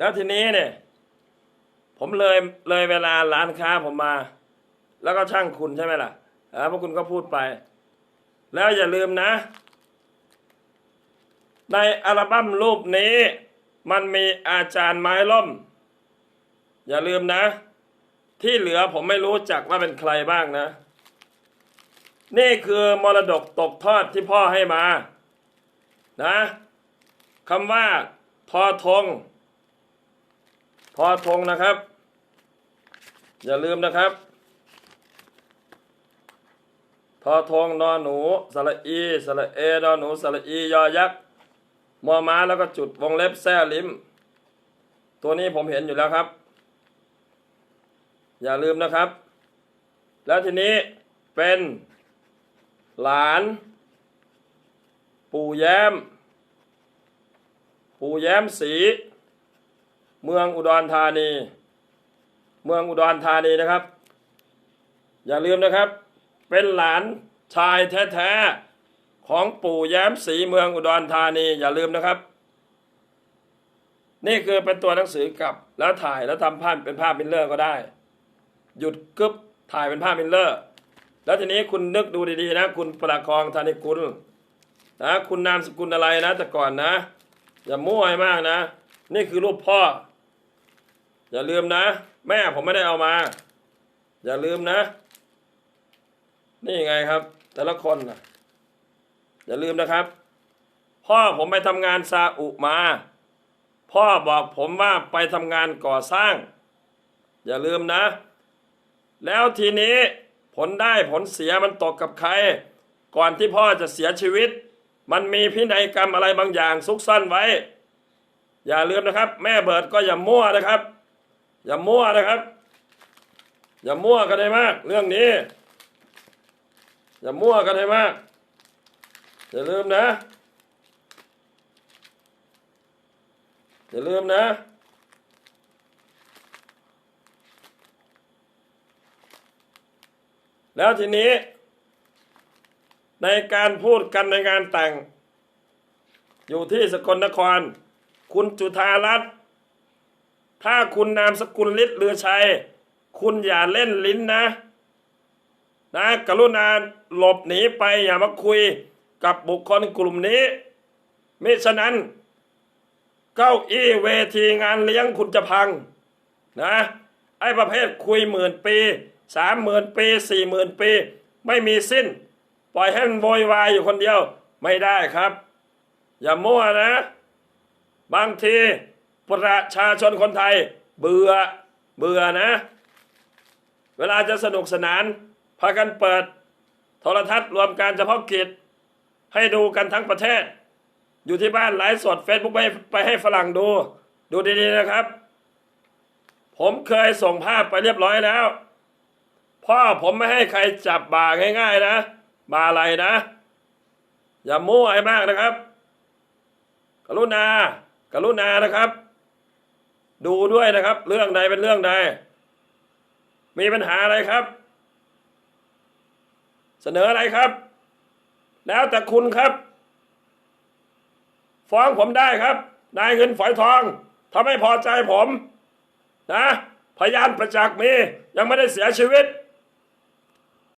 แล้วทีนี้เนี่ย ผมเลยเลยเวลาร้านค้าผมมา แล้วก็ช่างคุณใช่ไหมล่ะอ่าพวกคุณก็พูดไป แล้วอย่าลืมนะ ในอัลบั้มรูปนี้ มันมีอาจารย์ไม้ล่ม อย่าลืมนะ ที่เหลือผมไม่รู้จักว่าเป็นใครบ้างนะ นี่คือมรดกตกทอดที่พ่อให้มา นะคำว่า ทอทง ทอทงนะครับ อย่าลืมนะครับทอทงนอหนูสระอีสระเอนอหนูสระอียอยักษ์มอม้าแล้วก็จุดวงเล็บแซ่ลิมตัวนี้ผมเห็นอยู่แล้วครับ อย่าลืมนะครับ แล้วทีนี้เป็น หลาน ปู่แย้ม ปู่แย้มศรี เมืองอุดรธานี เมืองอุดรธานีนะครับ อย่าลืมนะครับ เป็นหลานชายแท้ๆของปู่แย้มศรีเมืองอุดรธานี อย่าลืมนะครับ นี่คือเป็นตัวหนังสือกลับแล้วถ่ายแล้วทำภาพเป็นภาพมิลเลอร์ก็ได้ หยุดกึบถ่ายเป็นภาพมิลเลอร์ แล้วทีนี้คุณนึกดูดีๆนะ คุณประคองธนิกุลนะคุณนามสกุลอะไรนะ แต่ก่อนนะ อย่ามั่วให้มากนะ นี่คือรูปพ่อ อย่าลืมนะ แม่ผมไม่ได้เอามา อย่าลืมนะ นี่ไงครับ แต่ละคนนะอย่าลืมนะครับ พ่อผมไปทำงานซาอุมา พ่อบอกผมว่าไปทำงานก่อสร้าง อย่าลืมนะ แล้วทีนี้ผลได้ผลเสียมันตกกับใคร ก่อนที่พ่อจะเสียชีวิต มันมีพินัยกรรมอะไรบางอย่างซุกซ่อนไว้ อย่าลืมนะครับ แม่เบิดก็อย่ามั่วนะครับ อย่ามั่วนะครับ อย่ามั่วกันได้มาก เรื่องนี้ อย่ามั่วกันได้มาก อย่าลืมนะ อย่าลืมนะแล้วทีนี้ ในการพูดกันในงานแต่ง อยู่ที่สกลนคร คุณจุธารัตน์ ถ้าคุณนามสกุลฤทธิ์เรือชัย คุณอย่าเล่นลิ้นนะ นะกรุณาหลบหนีไปอย่ามาคุยกับบุคคลกลุ่มนี้มิฉะนั้น เก้าอี้เวทีงานเลี้ยงคุณจะพัง นะ ไอ้ประเภทคุยหมื่นปีสามหมื่นปีสี่หมื่นปี ไม่มีสิ้น ปล่อยให้มันโวยวายอยู่คนเดียวไม่ได้ครับ อย่ามั่วนะ บางที ประชาชนคนไทย เบื่อเบื่อนะ เวลาจะสนุกสนาน พากันเปิด โทรทัศน์รวมการเฉพาะกิจ ให้ดูกันทั้งประเทศ อยู่ที่บ้านไลฟ์สดเฟซบุ๊กไปไปให้ฝรั่งดู ดูดีๆนะครับ ผมเคยส่งภาพไปเรียบร้อยแล้ว พ่อผมไม่ให้ใครจับบ่าง่าย ๆ นะบ่าอะไรนะ อย่ามั่วให้มากนะครับ กรุณา กรุณานะครับ ดูด้วยนะครับ เรื่องใดเป็นเรื่องใด มีปัญหาอะไรครับ เสนออะไรครับ แล้วแต่คุณครับ ฟ้องผมได้ครับ นายเงินฝอยทองทำให้พอใจผม นะ พยานประจักษ์มี ยังไม่ได้เสียชีวิต